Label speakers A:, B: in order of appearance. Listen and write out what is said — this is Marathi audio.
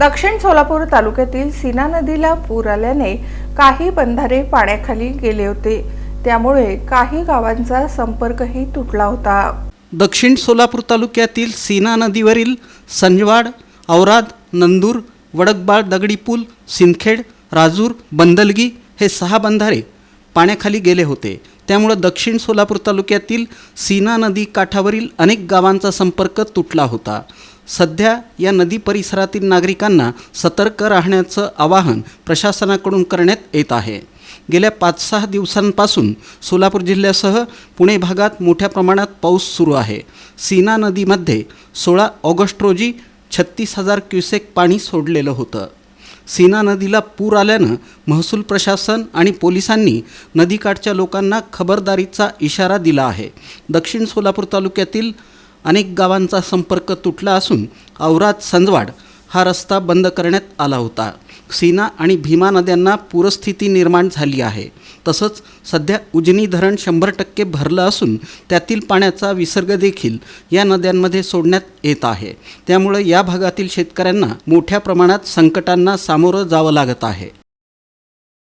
A: दक्षिण सोलापूर तालुक्यातील सीना नदीला पूर आल्याने काही बंधारे पाण्याखाली गेले होते. त्यामुळे काही गावांचा संपर्कही तुटला होता.
B: दक्षिण सोलापूर तालुक्यातील सीना नदीवरील संजवाड औराद नंदूर वडकबाळ दगडी पूल सिंदखेड राजूर बंदलगी हे सहा बंधारे पाण्याखाली गेले होते. त्यामुळं दक्षिण सोलापूर तालुक्यातील सीना नदी काठावरील अनेक गावांचा संपर्क तुटला होता. सध्या या नदी परिसरातील नागरिकांना सतर्क राहण्याचं आवाहन प्रशासनाकडून करण्यात येत आहे. गेल्या पाच सहा दिवसांपासून सोलापूर जिल्ह्यासह पुणे भागात मोठ्या प्रमाणात पाऊस सुरू आहे. सीना नदीमध्ये सोळा ऑगस्ट रोजी छत्तीस हजार क्युसेक पाणी सोडलेलं होतं. सीना नदीला पूर आल्यानं महसूल प्रशासन आणि पोलिसांनी नदीकाठच्या लोकांना खबरदारीचा इशारा दिला आहे. दक्षिण सोलापूर तालुक्यातील अनेक गावांचा संपर्क तुटला असून औराद संजवाड हा रस्ता बंद करण्यात आला होता. सीना आणि भीमा नद्यांना पूरस्थिती निर्माण झाली आहे. तसंच सध्या उजनी धरण शंभर टक्के भरलं असून त्यातील पाण्याचा विसर्ग देखील या नद्यांमध्ये सोडण्यात येत आहे. त्यामुळे या भागातील शेतकऱ्यांना मोठ्या प्रमाणात संकटांना सामोरं जावं लागत आहे.